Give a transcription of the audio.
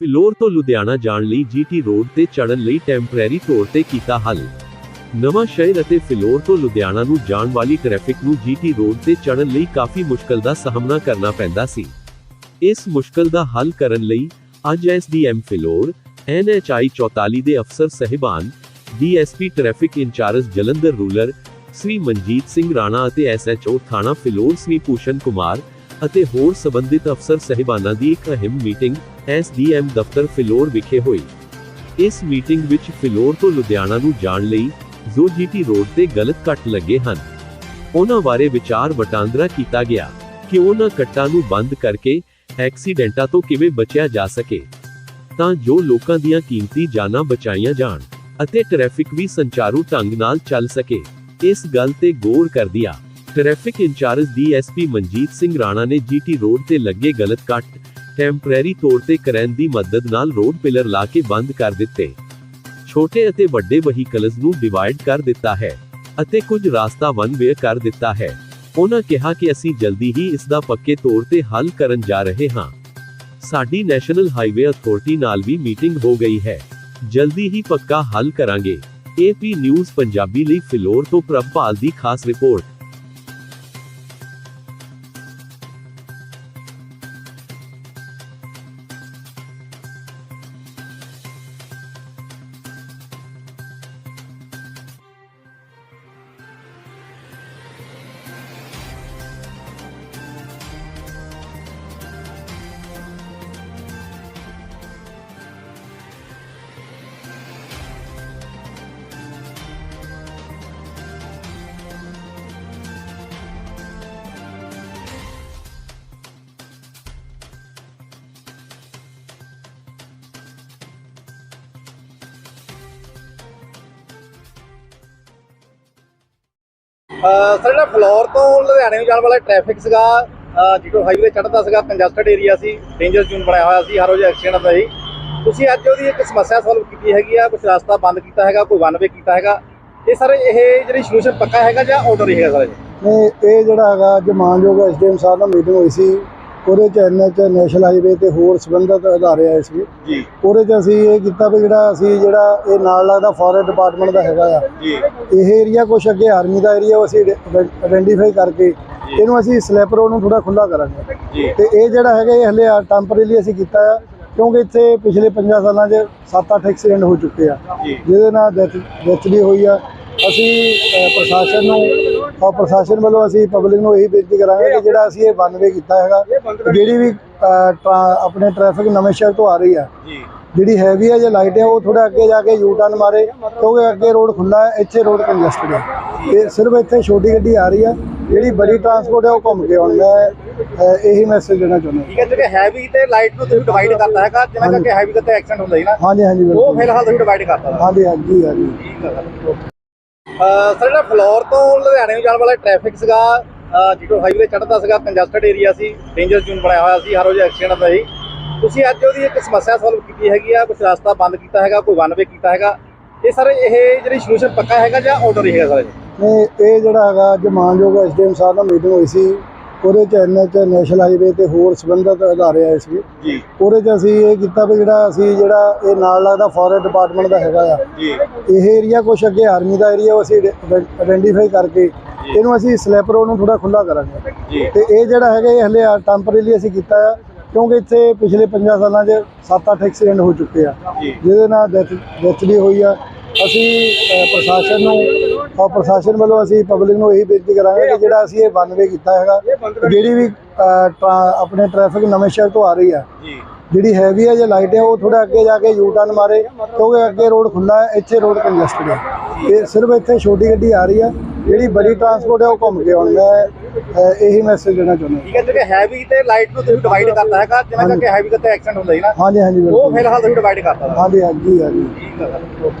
ਫਿਲੌਰ ਤੋਂ ਲੁਧਿਆਣਾ ਜਾਣ ਲਈ ਜੀਟੀ ਰੋਡ ਤੇ ਚੜ੍ਹਨ ਲਈ ਟੈਂਪਰੇਰੀ ਤੌਰ ਤੇ ਕੀਤਾ ਹੱਲ। ਨਵਾਂ ਸ਼ਹਿਰ ਅਤੇ ਫਿਲੌਰ ਤੋਂ ਲੁਧਿਆਣਾ ਨੂੰ ਜਾਣ ਵਾਲੀ ਟ੍ਰੈਫਿਕ ਨੂੰ ਜੀਟੀ ਰੋਡ ਤੇ ਚੜ੍ਹਨ ਲਈ ਕਾਫੀ ਮੁਸ਼ਕਲ ਦਾ ਸਾਹਮਣਾ ਕਰਨਾ ਪੈਂਦਾ ਸੀ। ਇਸ ਮੁਸ਼ਕਲ ਦਾ ਹੱਲ ਕਰਨ ਲਈ ਅੱਜ ਐਸਡੀਐਮ ਫਿਲੌਰ ਐਨਐਚਆਈ 44 ਦੇ ਅਫਸਰ ਸਹਿਬਾਨ DSP traffic incharge Jalandhar rural Shri Manjit Singh Rana ਅਤੇ ਐਸਐਚਓ ਥਾਣਾ ਫਿਲੌਰ ਸ੍ਰੀ ਭੂਸ਼ਣ ਕੁਮਾਰ ਅਤੇ ਹੋਰ ਸਬੰਧਿਤ ਅਫਸਰ ਸਹਿਬਾਨਾਂ ਦੀ ਇੱਕ ਅਹਿਮ ਮੀਟਿੰਗ ਐਸਡੀਐਮ ਦਫ਼ਤਰ ਫਿਲੌਰ ਵਿਖੇ ਹੋਈ। ਇਸ ਮੀਟਿੰਗ ਵਿੱਚ ਫਿਲੌਰ ਤੋਂ ਲੁਧਿਆਣਾ ਨੂੰ ਜਾਣ ਲਈ ਜੋ ਜੀਟੀ ਰੋਡ ਤੇ ਗਲਤ ਕੱਟ ਲੱਗੇ ਹਨ, ਉਹਨਾਂ ਬਾਰੇ ਵਿਚਾਰ ਵਟਾਂਦਰਾ ਕੀਤਾ ਗਿਆ ਕਿ ਉਹਨਾਂ ਕੱਟਾਂ ਨੂੰ ਬੰਦ ਕਰਕੇ ਐਕਸੀਡੈਂਟਾਂ ਤੋਂ ਕਿਵੇਂ ਬਚਿਆ ਜਾ ਸਕੇ, ਤਾਂ ਜੋ ਲੋਕਾਂ ਦੀਆਂ ਕੀਮਤੀ ਜਾਨਾਂ ਬਚਾਈਆਂ ਜਾਣ ਅਤੇ ਟ੍ਰੈਫਿਕ ਵੀ ਸੰਚਾਰੂ ਢੰਗ ਨਾਲ ਚੱਲ ਸਕੇ। ਇਸ ਗੱਲ ਤੇ ਗੌਰ ਕਰਦਿਆਂ traffic incharge DSP Manjit Singh Rana ਨੇ ਜੀਟੀ ਰੋਡ ਤੇ ਲੱਗੇ ਗਲਤ ਕੱਟ, ਟੈਂਪਰੇਰੀ ਤੌਰ ਤੇ ਕਰੈਨ ਦੀ ਮਦਦ ਨਾਲ ਰੋਡ ਪਿਲਰ ਲਾ ਕੇ ਬੰਦ ਕਰ ਦਿੱਤੇ। ਛੋਟੇ ਅਤੇ ਵੱਡੇ ਵਹੀਕਲਸ ਨੂੰ ਡਿਵਾਈਡ ਕਰ ਦਿੱਤਾ ਹੈ ਅਤੇ ਕੁਝ ਰਾਸਤਾ ਵਨ ਵੇ ਕਰ ਦਿੱਤਾ ਹੈ। ਉਹਨਾਂ ਕਿਹਾ ਕਿ ਅਸੀਂ ਜਲਦੀ ਹੀ ਇਸ ਦਾ ਪੱਕੇ ਤੌਰ ਤੇ ਹੱਲ ਕਰਨ ਜਾ ਰਹੇ ਹਾਂ। ਸਾਡੀ ਨੈਸ਼ਨਲ ਹਾਈਵੇ ਅਥਾਰਟੀ ਨਾਲ ਵੀ ਮੀਟਿੰਗ ਹੋ ਗਈ ਹੈ। ਜਲਦੀ ਹੀ ਪੱਕਾ ਹੱਲ ਕਰਾਂਗੇ। ਏਪੀ ਨਿਊਜ਼ ਪੰਜਾਬੀ ਲਈ ਫਿਲੌਰ ਤੋਂ ਪ੍ਰਭਪਾਲ ਦੀ ਖਾਸ ਰਿਪੋਰਟ। ਸਰ, ਜਿਹੜਾ ਫਲੋਰ ਤੋਂ ਲੁਧਿਆਣੇ ਨੂੰ ਜਾਣ ਵਾਲਾ ਟ੍ਰੈਫਿਕ ਸੀਗਾ ਜਿਹੜਾ ਹਾਈਵੇ ਚੜ੍ਹਦਾ ਸੀਗਾ ਕੰਜਸਟਡ ਏਰੀਆ ਸੀ ਡੇਂਜਰ ਜ਼ੋਨ ਬਣਿਆ ਹੋਇਆ ਸੀ, ਹਰ ਰੋਜ਼ ਐਕਸੀਡੈਂਟ ਹੁੰਦਾ ਸੀ। ਤੁਸੀਂ ਅੱਜ ਉਹਦੀ ਇੱਕ ਸਮੱਸਿਆ ਸੋਲਵ ਕੀਤੀ ਹੈਗੀ ਆ ਕੁਝ ਰਸਤਾ ਬੰਦ ਕੀਤਾ ਹੈਗਾ, ਕੋਈ ਵਨ ਵੇ ਕੀਤਾ ਹੈਗਾ। ਇਹ ਸਰ, ਇਹ ਜਿਹੜੀ ਸੋਲੂਸ਼ਨ ਪੱਕਾ ਹੈਗਾ ਜਾਂ ਆਰਡਰ ਹੀ ਹੈਗਾ ਸਰ ਇਹ? ਇਹ ਜਿਹੜਾ ਹੈਗਾ ਅੱਜ ਮਾਨਯੋਗ ਐਸਡੀਐਮ ਸਾਹਿਬ ਨਾਲ ਮੀਟਿੰਗ ਹੋਈ ਸੀ। ਉਹਦੇ ਚ ਐਨਐਚ ਨੈਸ਼ਨਲ ਹਾਈਵੇ ਤੇ ਹੋਰ ਸੰਬੰਧਿਤ ਅਦਾਰੇ ਆਏ ਸੀ ਜੀ। ਉਹਦੇ ਚ ਅਸੀਂ ਇਹ ਕੀਤਾ ਵੀ ਜਿਹੜਾ ਅਸੀਂ ਜਿਹੜਾ ਇਹ ਨਾਲ ਲੱਗਦਾ ਫੋਰੈਸਟ ਡਿਪਾਰਟਮੈਂਟ ਦਾ ਹੈਗਾ ਆ। ਜੀ। ਇਹ ਏਰੀਆ ਕੁਛ ਅੱਗੇ ਆਰਮੀ ਦਾ ਏਰੀਆ ਉਹ ਅਸੀਂ ਆਇਡੈਂਟੀਫਾਈ ਕਰਕੇ ਇਹਨੂੰ ਅਸੀਂ ਸਲੈਪ ਰੋਡ ਨੂੰ ਥੋੜਾ ਖੁੱਲਾ ਕਰਾਂਗੇ। ਤੇ ਇਹ ਜਿਹੜਾ ਹੈਗਾ ਇਹ ਹਲੇ ਟੈਂਪਰੇਰੀ ਅਸੀਂ ਕੀਤਾ ਆ ਕਿਉਂਕਿ ਇੱਥੇ ਪਿਛਲੇ 50 ਸਾਲਾਂ 'ਚ 7-8 ਐਕਸੀਡੈਂਟ ਹੋ ਚੁੱਕੇ ਆ। ਜਿਹਦੇ ਨਾਲ ਡੈਥ ਵੀ ਹੋਈ ਆ। ਅਸੀਂ ਪ੍ਰਸ਼ਾਸਨ ਨੂੰ ਔਰ ਪ੍ਰਸ਼ਾਸਨ ਵੱਲੋਂ ਅਸੀਂ ਪਬਲਿਕ ਨੂੰ ਇਹੀ ਬੇਨਤੀ ਕਰਾਂਗੇ ਕਿ ਜਿਹੜਾ ਅਸੀਂ ਇਹ ਵਨ ਵੇ ਕੀਤਾ ਹੈਗਾ ਜਿਹੜੀ ਵੀ ਆਪਣੇ ਟ੍ਰੈਫਿਕ ਨਵੇਂ ਸ਼ਹਿਰ ਤੋਂ ਆ ਰਹੀ ਆ। ਜਿਹੜੀ ਹੈਵੀ ਹੈ ਜਾਂ ਲਾਈਟ ਹੈ ਉਹ ਥੋੜਾ ਅੱਗੇ ਜਾ ਕੇ ਯੂ ਟਰਨ ਮਾਰੇ ਕਿਉਂਕਿ ਅੱਗੇ ਰੋਡ ਖੁੱਲਾ ਹੈ ਇੱਥੇ ਰੋਡ ਕੰਜਸਟਡ ਹੈ ਇਹ ਸਿਰਫ ਇੱਥੇ ਛੋਟੀ ਗੱਡੀ ਆ ਰਹੀ ਆ ਜਿਹੜੀ ਬੜੀ ਟਰਾਂਸਪੋਰਟ ਹੈ ਉਹ ਘੁੰਮ ਕੇ ਆਉਣੀ। ਹੈ ਇਹੀ ਮੈਸੇਜ ਦੇਣਾ ਚਾਹੁੰਦਾ। ਠੀਕ ਹੈ ਜਿਹੜੇ ਹੈਵੀ ਤੇ ਲਾਈਟ ਨੂੰ ਤੁਸੀਂ ਡਿਵਾਈਡ ਕਰਤਾ ਹੈਗਾ ਜਿਵੇਂ ਕਰਕੇ ਹੈਵੀ ਤੇ ਐਕਸੀਡੈਂਟ ਹੁੰਦਾ ਸੀ ਨਾ। ਹਾਂਜੀ ਹਾਂਜੀ ਉਹ ਫਿਲਹਾਲ ਤੁਸੀਂ ਡਿਵਾਈਡ ਕਰਤਾ। ਹਾਂਜੀ ਹਾਂਜੀ ਹਾਂਜੀ। ਠੀਕ ਹੈ ਸਰ, ਜਿਹੜਾ ਫਲੋਰ ਤੋਂ ਲੁਧਿਆਣੇ ਨੂੰ ਜਾਣ ਵਾਲਾ ਟ੍ਰੈਫਿਕ ਸੀਗਾ ਜਿਹੜਾ ਹਾਈਵੇ ਚੜ੍ਹਦਾ ਸੀਗਾ ਕੰਜਸਟਡ ਏਰੀਆ ਸੀ ਡੇਂਜਰ ਜ਼ੋਨ ਬਣਿਆ ਹੋਇਆ ਸੀ, ਹਰ ਰੋਜ਼ ਐਕਸੀਡੈਂਟ ਹੁੰਦਾ ਸੀ। ਤੁਸੀਂ ਅੱਜ ਉਹਦੀ ਇੱਕ ਸਮੱਸਿਆ ਸੋਲਵ ਕੀਤੀ ਹੈਗੀ ਆ ਕੁਝ ਰਸਤਾ ਬੰਦ ਕੀਤਾ ਹੈਗਾ, ਕੋਈ ਵਨ ਵੇ ਕੀਤਾ ਹੈਗਾ। ਇਹ ਸਰ, ਇਹ ਜਿਹੜੀ ਸੋਲੂਸ਼ਨ ਪੱਕਾ ਹੈਗਾ ਜਾਂ ਆਰਡਰ ਹੀ ਹੈਗਾ ਸਰ ਇਹ? ਇਹ ਜਿਹੜਾ ਹੈਗਾ, ਅੱਜ ਮਾਨਯੋਗ ਐਸਡੀਐਮ ਸਾਹਿਬ ਨਾਲ ਮੀਟਿੰਗ ਹੋਈ ਸੀ। ਉਹਦੇ ਚ ਐਨਐਚ ਨੈਸ਼ਨਲ ਹਾਈਵੇ ਤੇ ਹੋਰ ਸੰਬੰਧਿਤ ਅਦਾਰੇ ਆਏ ਸੀ ਜੀ। ਉਹਦੇ ਚ ਅਸੀਂ ਇਹ ਕੀਤਾ ਵੀ ਜਿਹੜਾ ਅਸੀਂ ਜਿਹੜਾ ਇਹ ਨਾਲ ਲੱਗਦਾ ਫੋਰੈਸਟ ਡਿਪਾਰਟਮੈਂਟ ਦਾ ਹੈਗਾ ਆ। ਜੀ। ਇਹ ਏਰੀਆ ਕੁਛ ਅੱਗੇ ਆਰਮੀ ਦਾ ਏਰੀਆ ਉਹ ਅਸੀਂ ਆਇਡੈਂਟੀਫਾਈ ਕਰਕੇ ਇਹਨੂੰ ਅਸੀਂ ਸਲੈਪ ਰੋਡ ਨੂੰ ਥੋੜਾ ਖੁੱਲਾ ਕਰਾਂਗੇ। ਜੀ। ਤੇ ਇਹ ਜਿਹੜਾ ਹੈਗਾ ਇਹ ਹਲੇ ਟੈਂਪਰੇਰੀ ਅਸੀਂ ਕੀਤਾ ਆ ਕਿਉਂਕਿ ਇੱਥੇ ਪਿਛਲੇ 50 ਸਾਲਾਂ 'ਚ 7-8 ਐਕਸੀਡੈਂਟ ਹੋ ਚੁੱਕੇ ਆ। ਜਿਹਦੇ ਨਾਲ ਡੈਥ ਡੈਥ ਵੀ ਹੋਈ ਆ ਅਸੀਂ ਪ੍ਰਸ਼ਾਸਨ ਨੂੰ ਔਰ ਪ੍ਰਸ਼ਾਸਨ ਵੱਲੋਂ ਅਸੀਂ ਪਬਲਿਕ ਨੂੰ ਇਹੀ ਬੇਨਤੀ ਕਰਾਂਗੇ ਕਿ ਜਿਹੜਾ ਅਸੀਂ ਇਹ ਵਨ ਵੇ ਕੀਤਾ ਹੈਗਾ ਜਿਹੜੀ ਵੀ ਆਪਣੇ ਟ੍ਰੈਫਿਕ ਨਵੇਂ ਸ਼ਹਿਰ ਤੋਂ ਆ ਰਹੀ ਜੀ। ਜਿਹੜੀ ਹੈਵੀ ਹੈ ਜਾਂ ਲਾਈਟ ਹੈ ਉਹ ਥੋੜਾ ਅੱਗੇ ਜਾ ਕੇ ਯੂ ਟਰਨ ਮਾਰੇ ਕਿਉਂਕਿ ਅੱਗੇ ਰੋਡ ਖੁੱਲਾ ਹੈ ਇੱਥੇ ਰੋਡ ਕੰਜਸਟਡ ਹੈ ਇਹ ਸਿਰਫ ਇੱਥੇ ਛੋਟੀ ਗੱਡੀ ਆ ਰਹੀ ਆ ਜਿਹੜੀ ਬੜੀ ਟਰਾਂਸਪੋਰਟ ਹੈ ਉਹ ਘੁੰਮ ਕੇ ਆਉਣੀ ਹੈ ਇਹੀ ਮੈਸੇਜ ਦੇਣਾ ਚਾਹੁੰਦਾ। ਠੀਕ ਹੈ ਜਿਹੜੇ ਹੈਵੀ ਤੇ ਲਾਈਟ ਨੂੰ ਤੁਸੀਂ ਡਿਵਾਈਡ ਕਰਤਾ ਹੈਗਾ ਜਿਵੇਂ ਕਰਕੇ ਹੈਵੀ ਤੇ ਐਕਸੀਡੈਂਟ ਹੁੰਦਾ ਸੀ ਨਾ ਹਾਂਜੀ ਹਾਂਜੀ ਉਹ ਬਿਲਕੁਲ। ਫਿਲਹਾਲ ਤੁਸੀਂ ਡਿਵਾਈਡ ਕਰਤਾ। ਹਾਂਜੀ ਹਾਂਜੀ ਹਾਂਜੀ। ਹੈ